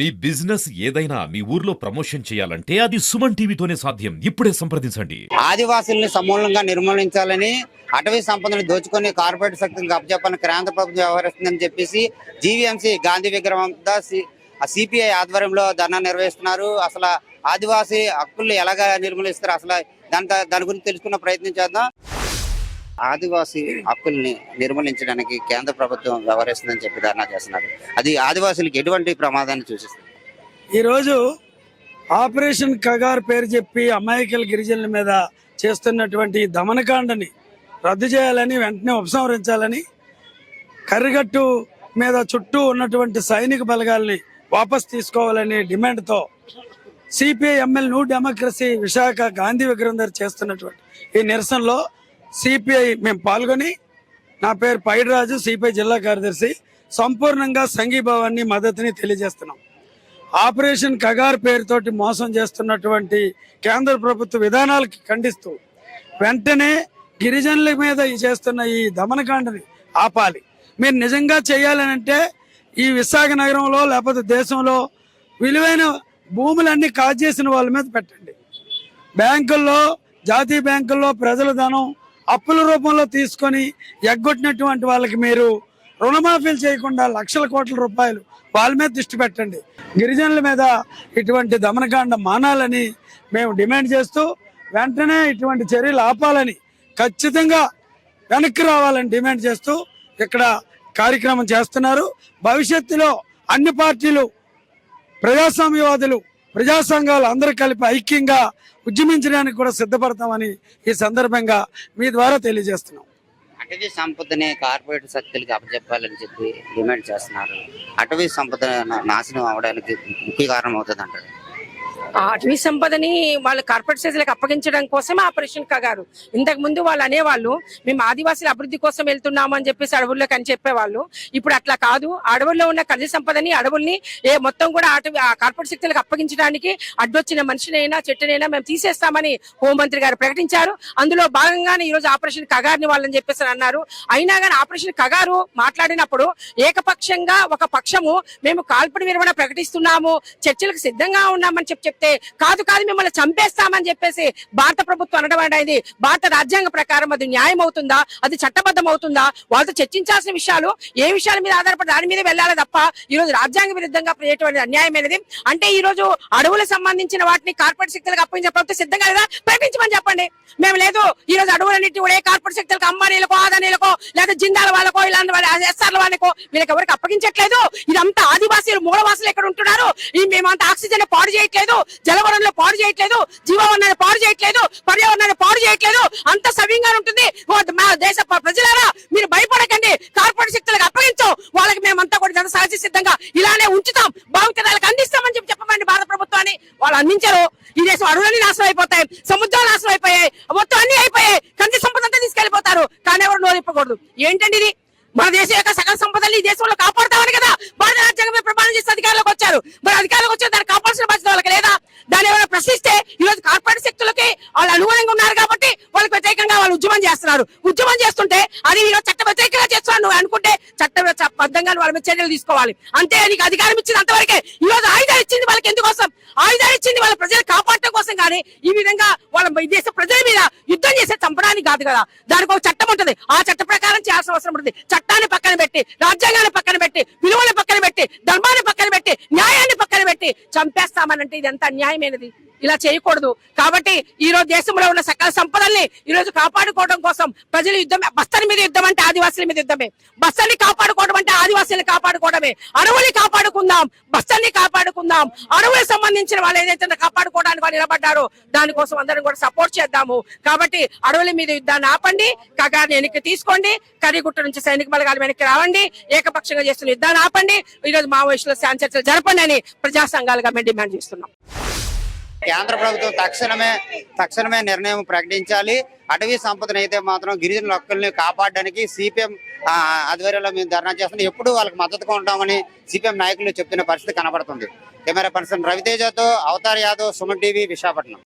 మీ business ఏదైనా మీ ఊర్లో promotion చేయాలంటే అది సుమన్ టీవీతోనే సాధ్యం. ఇప్పుడే సంప్రదించండి. ఆదివాసుల్ని సమూలంగా నిర్మూలించాలని అటవీ సంపదను దోచుకొని కార్పొరేట్ శక్తిని అప్పచెప్పాలని కేంద్ర ప్రభుత్వం వ్యవహరిస్తుందని చెప్పేసి జీవీఎంసీ గాంధీ విగ్రహం సిపిఐ ఆధ్వర్యంలో ధర్నా నిర్వహిస్తున్నారు. అసలు ఆదివాసీ హక్కుల్ని ఎలాగా నిర్మూలిస్తారు? అసలు దాని దాని గురించి తెలుసుకున్న ప్రయత్నం చేద్దాం. ఆదివాసీ హక్కుల్ని నిర్మూలించడానికి కేంద్ర ప్రభుత్వం వ్యవహరిస్తుందని చెప్పి ధర్నా చేస్తున్నారు. అది ఆదివాసులకు ఎటువంటి ప్రమాదాన్ని సూచిస్తుంది? ఈరోజు ఆపరేషన్ కగార్ పేరు చెప్పి అమాయకుల గిరిజనుల మీద చేస్తున్నటువంటి దమనకాండని రద్దు చేయాలని వెంటనే ఉపసంహరించాలని కర్రిగట్టు మీద చుట్టూ ఉన్నటువంటి సైనిక బలగాల్ని వాపస్ తీసుకోవాలనే డిమాండ్తో CPI MLA new democracy Visakha Gandhi విగ్రహం దగ్గర చేస్తున్నటువంటి ఈ నిరసనలో సిపిఐ మేము పాల్గొని నా పేరు పైడిరాజు సిపిఐ జిల్లా కార్యదర్శి. సంపూర్ణంగా సంఘీభావాన్ని మద్దతుని తెలియజేస్తున్నాం. ఆపరేషన్ కగార్ పేరుతోటి మోసం చేస్తున్నటువంటి కేంద్ర ప్రభుత్వ విధానాలకి ఖండిస్తూ వెంటనే గిరిజనుల మీద చేస్తున్న ఈ దమనకాండని ఆపాలి. మీరు నిజంగా చేయాలనంటే ఈ విశాఖ నగరంలో లేకపోతే దేశంలో విలువైన భూములన్నీ కాజేసిన వాళ్ళ మీద పెట్టండి. బ్యాంకుల్లో జాతీయ బ్యాంకుల్లో ప్రజల ధనం అప్పుల రూపంలో తీసుకొని ఎగ్గొట్టినటువంటి వాళ్ళకి మీరు రుణమాఫీలు చేయకుండా లక్షల కోట్ల రూపాయలు వాళ్ళ మీద దృష్టి పెట్టండి. గిరిజనుల మీద ఇటువంటి దమనకాండ మానాలని మేము డిమాండ్ చేస్తూ వెంటనే ఇటువంటి చర్యలు ఆపాలని ఖచ్చితంగా వెనక్కి రావాలని డిమాండ్ చేస్తూ ఇక్కడ కార్యక్రమం చేస్తున్నారు. భవిష్యత్తులో అన్ని పార్టీలు ప్రజాస్వామ్యవాదులు ప్రజా సంఘాలు అందరూ కలిపి ఐక్యంగా ఉద్యమించడానికి కూడా సిద్ధపడతామని ఈ సందర్భంగా మీ ద్వారా తెలియజేస్తున్నాం. అటవీ సంపదని కార్పొరేట్ శక్తులకి అప్పచెప్పాలని చెప్పి డిమాండ్ చేస్తున్నారు. అటవీ సంపద నాశనం అవడానికి ముఖ్య కారణం అవుతుంది అంటారు అటవీ సంపదని వాళ్ళు కార్పొరేట్ సైజులకు అప్పగించడం కోసమే ఆపరేషన్ కగారు ఇంతకు ముందు వాళ్ళు అనేవాళ్ళు మేము ఆదివాసీల అభివృద్ధి కోసం వెళ్తున్నాము అని చెప్పేసి అడవుల్లోకి అని చెప్పేవాళ్ళు. ఇప్పుడు అట్లా కాదు. అడవుల్లో ఉన్న ఖనిజ సంపదని అడవుల్ని ఏ మొత్తం కూడా అటవీ కార్పొరేట్ శక్తులకు అప్పగించడానికి అడ్డొచ్చిన మనిషినైనా చెట్టునైనా మేము తీసేస్తామని హోంమంత్రి గారు ప్రకటించారు. అందులో భాగంగానే ఈ రోజు ఆపరేషన్ కగారుని వాళ్ళని చెప్పేసి అన్నారు. అయినా కానీ ఆపరేషన్ కగారు మాట్లాడినప్పుడు ఏకపక్షంగా ఒక పక్షము మేము కాల్పుడి విరమణ ప్రకటిస్తున్నాము చర్చలకు సిద్ధంగా ఉన్నామని చెప్పి చెప్తే కాదు కాదు మిమ్మల్ని చంపేస్తామని చెప్పేసి భారత ప్రభుత్వం అనడం అనేది భారత రాజ్యాంగ ప్రకారం అది న్యాయం అవుతుందా? అది చట్టబద్ధం అవుతుందా? వాళ్ళతో చర్చించాల్సిన విషయాలు ఏ విషయాల మీద ఆధారపడి దాని మీద వెళ్ళాలి తప్ప ఈ రోజు రాజ్యాంగ విరుద్ధంగా ఎటువంటి అన్యాయమైనది. అంటే ఈ రోజు అడవులకు సంబంధించిన వాటిని కార్పొరేట్ శక్తులకు అప్పగించే ప్రభుత్వం సిద్ధంగా లేదా? ప్రకటించమని చెప్పండి. మేము లేదు ఈ రోజు అడవులన్నింటి కూడా ఏ కార్పొరేట్ శక్తులకు అంబానీలకో ఆదానీలకో లేదా జిందాల వాళ్ళకో ఇలాంటి వాళ్ళ ఎస్ఆర్ల వాళ్ళకో వీళ్ళకి ఎవరికి అప్పగించట్లేదు? ఇదంతా ఆదివాసీలు మూలవాసులు ఎక్కడ ఉంటున్నారు? ఈ మేమంతా ఆక్సిజన్ పాడు చేయట్లేదు. జలవనంలో పాడు చేయట్లేదు జీవవనాన్ని పాడు చేయట్లేదు పర్యావరణాన్ని పాడు చేయట్లేదు. అంత సవ్యంగా ఉంటుంది. మా దేశ ప్రజలారా మీరు భయపడకండి. కార్పొరేట్ శక్తులకు అప్పగించాం. వాళ్ళకి మేమంతా కూడా జన సహజ సిద్ధంగా ఇలానే ఉంచుతాం. భావితరాలకు అందిస్తామని చెప్పి చెప్పమండి భారత ప్రభుత్వాన్ని. వాళ్ళు అందించారు. ఈ దేశం అడవులన్నీ నాశనం అయిపోతాయి. సముద్రాలు నాశనం అయిపోయాయి. మొత్తం అన్ని అయిపోయాయి. కంటి సంపద అంతా తీసుకెళ్ళిపోతారు కానీ ఎవరు నోరిప్పకూడదు. ఏంటండి ఇది? మన దేశం యొక్క సకల సంపదల్ని ఈ దేశంలో కాపాడు కదా భారత రాజ్యాంగం మీద ప్రమాణం చేసి అధికారంలోకి వచ్చారు మరి అధికారంలోకి వచ్చి దాన్ని కాపాడాల్సిన బాధ్యత వాళ్ళకి లేదా దాన్ని ఏమైనా ప్రశ్నిస్తే ఈ రోజు కార్పొరేట్ శక్తులకి వాళ్ళు అనుగుణంగా ఉన్నారు కాబట్టి వాళ్ళకి వ్యతిరేకంగా వాళ్ళు ఉద్యమం చేస్తున్నారు. ఉద్యమం చేస్తుంటే అది ఈ చట్ట వ్యతిరేకంగా చేస్తున్నాను నువ్వు అనుకుంటే చట్ట బద్ధంగా వాళ్ళ మీద చర్యలు తీసుకోవాలి. అంతే నీకు అధికారం ఇచ్చింది అంతవరకే ఈ రోజు ఆయుధాలు ఇచ్చింది వాళ్ళకి ఎందుకోసం? ఆయుధాలు ఇచ్చింది వాళ్ళ ప్రజలు కాపాడటం కోసం కానీ ఈ విధంగా వాళ్ళ దేశ ప్రజల మీద యుద్ధం చేసే చంపడానికి కాదు కదా. దానికి ఒక చట్టం ఉంటుంది. ఆ చట్ట ప్రకారం చేయాల్సిన అవసరం ఉంటుంది. చట్టాన్ని పక్కన పెట్టి రాజ్యాంగాన్ని పక్కన పెట్టి విలువలు పక్కన పెట్టి ధర్మాన్ని పక్కన పెట్టి న్యాయాన్ని పక్కన పెట్టి చంపేస్తామనంటే ఇది ఎంత అన్యాయమైనది? ఇలా చేయకూడదు. కాబట్టి ఈ రోజు దేశంలో ఉన్న సకల సంపదల్ని ఈ రోజు కాపాడుకోవడం కోసం ప్రజలు యుద్ధం బస్తని మీద యుద్ధం అంటే ఆదివాసుల మీద యుద్ధమే. బస్తల్ని కాపాడుకోవడం అంటే ఆదివాసుల్ని కాపాడుకోవడమే. అడవుల్ని కాపాడుకుందాం బస్తల్ని కాపాడుకుందాం. అడవులకు సంబంధించిన వాళ్ళు ఏదైతే కాపాడుకోవడానికి వాళ్ళు నిలబడ్డారో దానికోసం అందరం కూడా సపోర్ట్ చేద్దాము. కాబట్టి అడవుల మీద యుద్ధాన్ని ఆపండి కగారిని వెనక్కి తీసుకోండి కరిగుట్ట నుంచి సైనిక బలగాలు వెనక్కి రావండి ఏకపక్షంగా చేస్తున్న యుద్ధాన్ని ఆపండి. ఈ రోజు మావోయిస్టుల శాంతి చర్చలు జరపండి అని ప్రజా సంఘాలుగా మేము డిమాండ్ చేస్తున్నాం. కేంద్ర ప్రభుత్వం తక్షణమే తక్షణమే నిర్ణయం ప్రకటించాలి. అటవీ సంపదను అయితే మాత్రం గిరిజనుల హక్కుల్ని కాపాడడానికి సిపిఎం ఆధ్వర్యంలో మేము ధర్నా చేస్తున్నాం. ఎప్పుడు వాళ్ళకి మద్దతుగా ఉంటామని సిపిఎం నాయకులు చెప్తున్న పరిస్థితి కనబడుతుంది. కెమెరా పర్సన్ రవితేజతో అవతార్ యాదవ్ సుమన్ టీవీ విశాఖపట్నం.